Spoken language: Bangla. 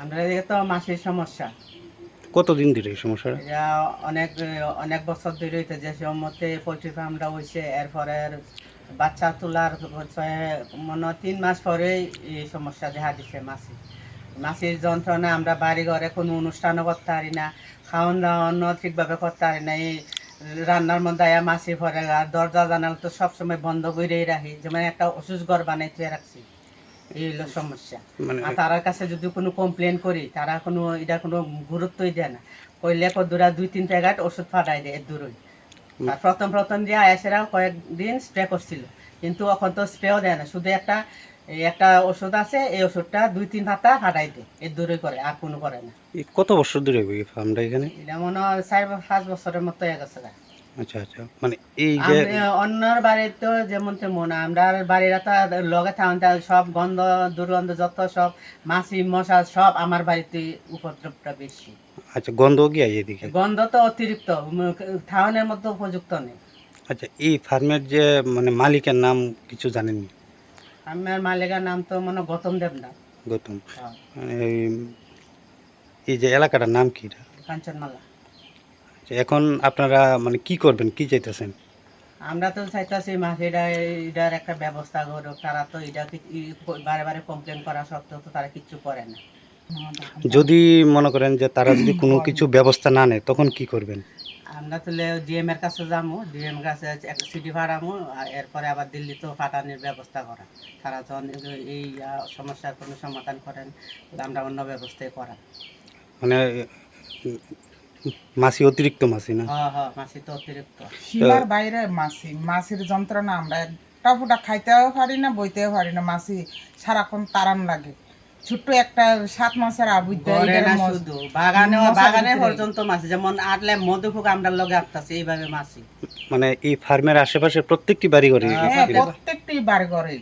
আমরা এদিকে তো মাসির সমস্যা। কতদিন ধরে এই সমস্যাটা? এটা অনেক অনেক বছর ধরে হইতে যে পোলট্রি ফার্মটা হয়েছে এরপরে বাচ্চা তোলার মনে তিন মাস পরেই এই সমস্যা দেখা দিচ্ছে মাসি। মাসির যন্ত্রণা আমরা বাড়ি ঘরে কোনো অনুষ্ঠানও করতে পারি না খাওয়ান দাওয়ানও ঠিকভাবে করতে পারি না এই রান্নার মধ্যে আয়া মাসি পরে আর দরজা জানালা তো সবসময় বন্ধ করেই রাখি যেমন একটা ওষুধ ঘর বানাইতে রাখছি। এই হলো সমস্যা। মানে আর তারার কাছে যদি কোনো কমপ্লেন করি তারা কোনো এটা কোনো গুরুত্বই দেয় না। কইলে কদুরা দুই তিন প্যাকেট ওষুধ ফাটাই দেয় দূরই। আর প্রথম প্রথম দিয়ে আয়াসেরা কয়েকদিন স্প্রে করছিল। কিন্তু এখন তো স্প্রেও দেয় না। শুধু একটা একটা ওষুধ আছে এই ওষুধটা দুই তিন পাতা ফাটাই দেয়। এর দূরই করে আর কোনো করে না। কত বছর ফার্মটা এখানে? এটা মনে হয় চার পাঁচ বছরের মতো গেছে। গা। আচ্ছা আচ্ছা। মানে এই যে অন্যর বাড়ির তো যেমন তেমন আমরা বাড়িরা তো লগে থাকুন সব গন্ধ দুর্গন্ধ যত সব মাছি মশা সব আমার বাড়িতে উপদ্রবটা বেশি। আচ্ছা গন্ধ কি আই এদিকে? গন্ধ তো অতিরিক্ত থাউনের মধ্যে উপযুক্ত নেই। আচ্ছা এই ফার্মের যে মানে মালিকের নাম কিছু জানেননি আমার মালিকের নাম তো মনে গৌতম দেবনাথ। গৌতম। হ্যাঁ, এই- যে এলাকাটার নাম কি? কাঞ্চনমালা। এখন আপনারা মানে কি করবেন? কি চাইতেছেন? আমরা তো চাইতেছি মাসিরা এটার একটা ব্যবস্থা করুক। তারা তো এটা বারে বারে কমপ্লেন করা সত্ত্বেও তো তারা কিচ্ছু করে না। যদি মনে করেন যে তারা যদি কোনো কিছু ব্যবস্থা না নেয় তখন কি করবেন? আমরা তাহলে ডিএম এর কাছে যাব। ডিএম কাছে একটা সিটি ফাটামো আর এরপরে আবার দিল্লিতেও ফাটানোর ব্যবস্থা করা। তারা যখন এই- এই সমস্যার কোনো সমাধান করেন আমরা অন্য ব্যবস্থায় করা মানে মাসি অতিরিক্ত মাসি না? হ্যাঁ হ্যাঁ তো অতিরিক্ত। সীমার বাইরে মাছি মাছির যন্ত্রণা আমরা একটা ফুটা খাইতেও পারি না বইতেও পারি না মাছি সারাক্ষণ তারান লাগে। ছোট্ট একটা সাত মাসের শুধু বাগানে বাগানে পর্যন্ত মাছি যেমন আটলে মধুপুক আমরা লগে আটতাছে এইভাবে মাছি। মানে এই ফার্মের আশেপাশে প্রত্যেকটি বাড়ি ঘরে হ্যাঁ। প্রত্যেকটি বাড়ি ঘরে